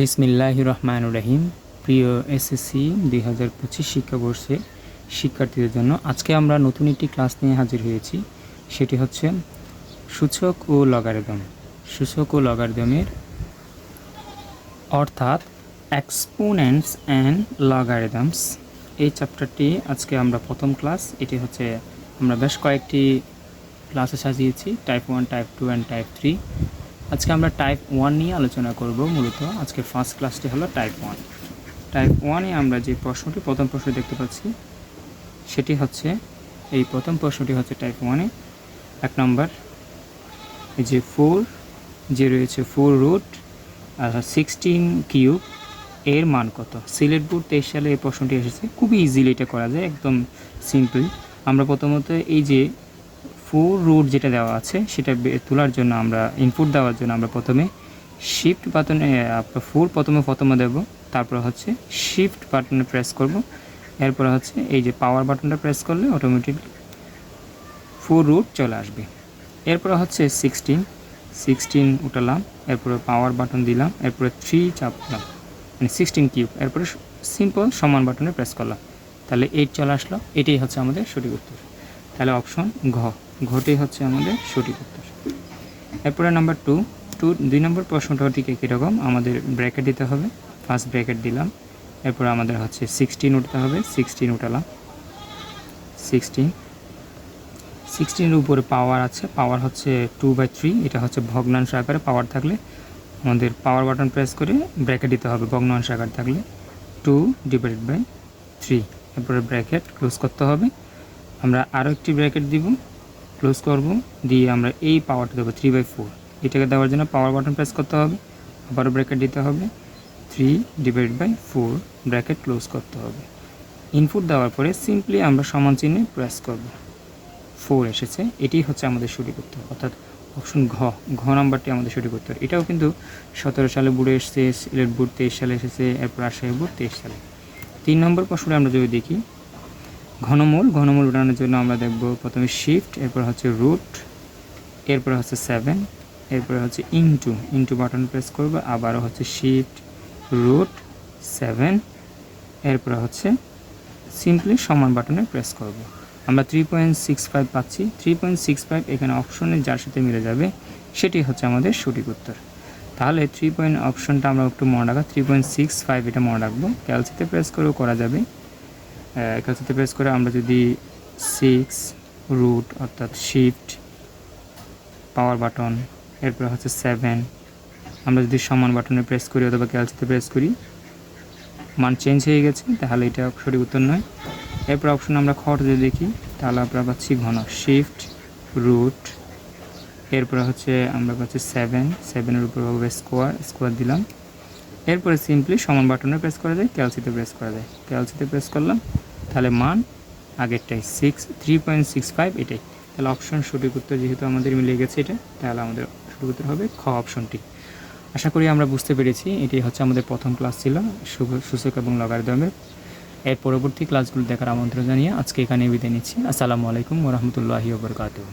বিসমিল্লাহ রহমান রহিম। প্রিয় এসএসসি দুই হাজার পঁচিশ শিক্ষাবর্ষের শিক্ষার্থীদের জন্য আজকে আমরা নতুন একটি ক্লাস নিয়ে হাজির হয়েছি। সেটি হচ্ছে সূচক ও লগারিদম। সূচক ও লগারিদমের অর্থাৎ এক্সপোনেন্টস অ্যান্ড লগারিদমস এই চ্যাপ্টারটি আজকে আমরা প্রথম ক্লাস এটি হচ্ছে আমরা বেশ কয়েকটি ক্লাসে সাজিয়েছি। Type one type two and type three আজকে আমরা টাইপ ওয়ান নিয়ে আলোচনা করব মূলত। আজকে ফার্স্ট ক্লাসটি হলো টাইপ ওয়ান টাইপ ওয়ানে আমরা যে প্রশ্নটি, প্রথম প্রশ্ন দেখতে পাচ্ছি, সেটি হচ্ছে, এই প্রথম প্রশ্নটি হচ্ছে টাইপ ওয়ানে এক নম্বর, এই যে ফোর যে রয়েছে ফোর রুট সিক্সটিন কিউব এর মান কত? সিলেট বোর্ড তেইশ সালে এই প্রশ্নটি এসেছে। খুবই ইজিলি এটা করা যায়, একদম সিম্পল আমরা প্রথমত এই যে ফোর রুট যেটা দেওয়া আছে, সেটা তোলার জন্য আমরা ইনপুট দেওয়ার জন্য আমরা প্রথমে শিফট বাটনে ফোর প্রথমে প্রথমে দেব, তারপর হচ্ছে শিফট বাটনে প্রেস করব, এরপর হচ্ছে এই যে পাওয়ার বাটনটা প্রেস করলে অটোমেটিকলি ফোর রুট চলে আসবে। এরপর হচ্ছে সিক্সটিন সিক্সটিন উঠালাম, এরপরে পাওয়ার বাটন দিলাম, এরপরে থ্রি চাপলাম মানে সিক্সটিন কিউব এরপরে সিম্পল সমান বাটনে প্রেস করলাম। তাহলে এইট চলে আসলো, এটাই হচ্ছে আমাদের সঠিক উত্তর। তাহলে অপশন ঘ। ঘটি হচ্ছে আমাদের সঠিক উত্তর। এরপরে নাম্বার টু টু দুই নম্বর প্রশ্নটা ঠিক একই রকম। আমাদের ব্র্যাকেট দিতে হবে। ফার্স্ট ব্র্যাকেট দিলাম। এরপর আমাদের হচ্ছে সিক্সটিন উঠতে হবে। সিক্সটিন উঠালাম। সিক্সটিন সিক্সটিনের উপরে পাওয়ার আছে। পাওয়ার হচ্ছে টু বাই থ্রি এটা হচ্ছে ভগ্নাংশ আকারে পাওয়ার থাকলে আমাদের পাওয়ার বাটন প্রেস করে ব্র্যাকেট দিতে হবে। ভগ্নাংশ আকার থাকলে টু ডিভাইডেড বাই থ্রি এরপরে ব্র্যাকেট ক্লোজ করতে হবে। আমরা আরও একটি ব্র্যাকেট দিব ক্লোজ করব, দিয়ে আমরা এই পাওয়ারটা দেবো থ্রি বাই ফোর এটাকে দেওয়ার জন্য পাওয়ার বাটন প্রেস করতে হবে, আবারও ব্র্যাকেট দিতে হবে। Three divide by four bracket close করতে হবে। ইনপুট দেওয়ার পরে সিম্পলি আমরা সমান চিহ্নে প্রেস করব। ফোর এসেছে এটি হচ্ছে আমাদের শুরু করতে হবে অর্থাৎ অপশন ঘ ঘ নাম্বারটি আমাদের শুরু করতে হবে এটাও কিন্তু সতেরো সালে বুড়ে এসেছে, সিলেট বুট তেইশ সালে এসেছে, এরপর রাজশাহী বুট তেইশ সালে। তিন নম্বর প্রশ্নটা আমরা যদি দেখি ঘনমূল ঘনমূল উঠানোর জন্য আমরা দেখব প্রথমে শিফট এরপর হচ্ছে রুট এরপর হচ্ছে সেভেন এরপর হচ্ছে ইনটু ইনটু বাটন প্রেস করব, আবারও হচ্ছে শিফট রুট সেভেন এরপর হচ্ছে সিম্পলি সমান বাটনে প্রেস করব। আমরা থ্রি পয়েন্ট সিক্স ফাইভ পাচ্ছি। থ্রি পয়েন্ট সিক্স ফাইভ এখানে অপশনে যার সাথে মিলে যাবে, সেটি হচ্ছে আমাদের সঠিক উত্তর। তাহলে থ্রি পয়েন্ট অপশনটা আমরা একটু মনে রাখা থ্রি পয়েন্ট সিক্স ফাইভ এটা মনে রাখব। ক্যালসিতে প্রেস করেও করা যাবে। ক্যালসিতে প্রেস করে আমরা যদি সিক্স রুট অর্থাৎ শিফট পাওয়ার বাটন এরপর হচ্ছে সেভেন আমরা যদি সমান বাটনে প্রেস করি অথবা ক্যালসিতে প্রেস করি, মান চেঞ্জ হয়ে গেছে, তাহলে এটা সঠিক উত্তর নয়। এরপর অপশন আমরা খট যদি দেখি, তাহলে আমরা পাচ্ছি ঘন। শিফট রুট এরপরে হচ্ছে আমরা পাচ্ছি সেভেন সেভেনের উপর হবে স্কোয়ার স্কোয়ার দিলাম। এরপরে সিম্পলি সমান বাটনে প্রেস করা যায় ক্যালসিতে প্রেস করা যায়। ক্যালসিতে প্রেস করলাম, তাহলে মান আগেরটাই six three point six five এটাই। তাহলে অপশন সঠিক উত্তর যেহেতু আমাদের মিলে গেছে এটা, তাহলে আমাদের সঠিক উত্তর হবে খ অপশনটি আশা করি আমরা বুঝতে পেরেছি এটি হচ্ছে আমাদের প্রথম ক্লাস ছিল সূচক এবং লগারিদমের এর পরবর্তী ক্লাসগুলো দেখার আমন্ত্রণ জানিয়ে আজকে এখানে বিদায় নিচ্ছি। আসসালামু আলাইকুম ওরহমতুল্লাহি ওবরকাতুহ